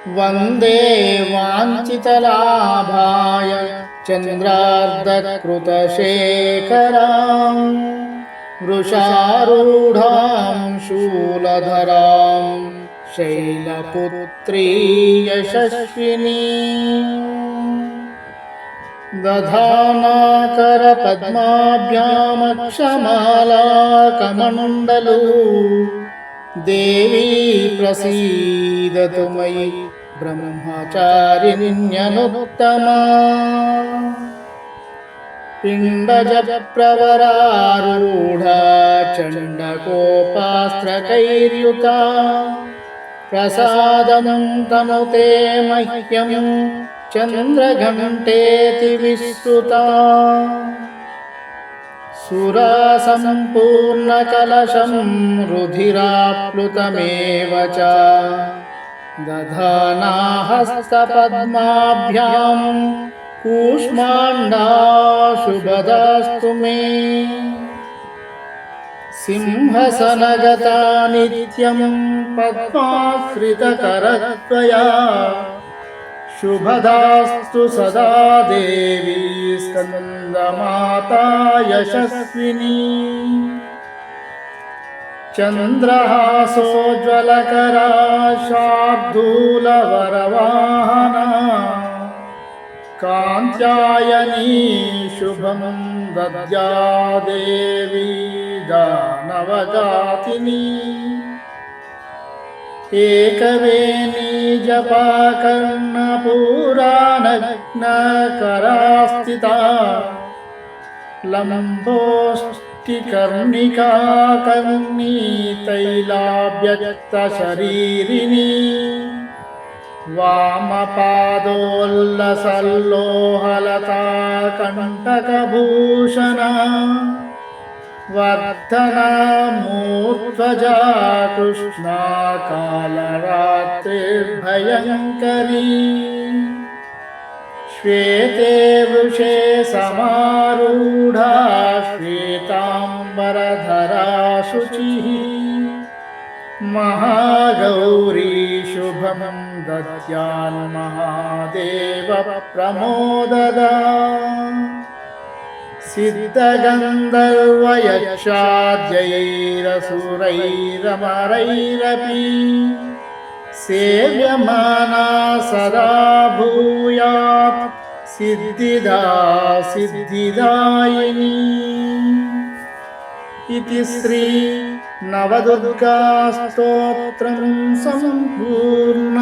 वन्दे वाञ्चितलाभाय चन्द्रार्दर कृतशेखरां वृषारुढां शूलधरां शैलपुरुत्री यशस्विनी దేవీ ప్రసీదతు మయి బ్రహ్మచారిణ్యనుత్తమా పిండజ ప్రవరారూఢ చండకోపాస్త్రకైర్యుత ప్రసాదనం తనుతే మహ్యం చంద్రఘంటేతి విశ్రుత सुरासम्पूर्णकलशं रुधिराप्लुतमेव च दधानाहस्तपद्माभ्यां कूष्माण्डा शुभदास्तु मे सिंहसनगता नित्यं पद्माश्रितकरत्वया शुभदास्तु सदा देवी स्कन्दमाता यशस्विनी चन्द्रहासोज्ज्वलकरा शाब्दूलवरवाहना कान्त्यायनी शुभं दद्या देवी दानवजातिनी एकवेणी कर्णी तैलाव्यक्तशरीरिणी वामपादोल्लसल्लोहलता वामपादोल्लसल्लोहलताकमन्तकभूषणा वर्धना मूर्ध्वजा कृष्णा कालरात्रिर्भयङ्करी श्वेते वृषे समारूढा श्वेताम्बरधरा शुचिः महागौरी शुभं दत्यान्महादेव प्रमोददा सिद्धगन्धर्वयक्षाद्यैरसुरैरमरैरपि सेव्यमाना सदा भूयात् सिद्धिदा सिद्धिदायिनी इति श्री नवदुर्गास्तोत्रं सम्पूर्ण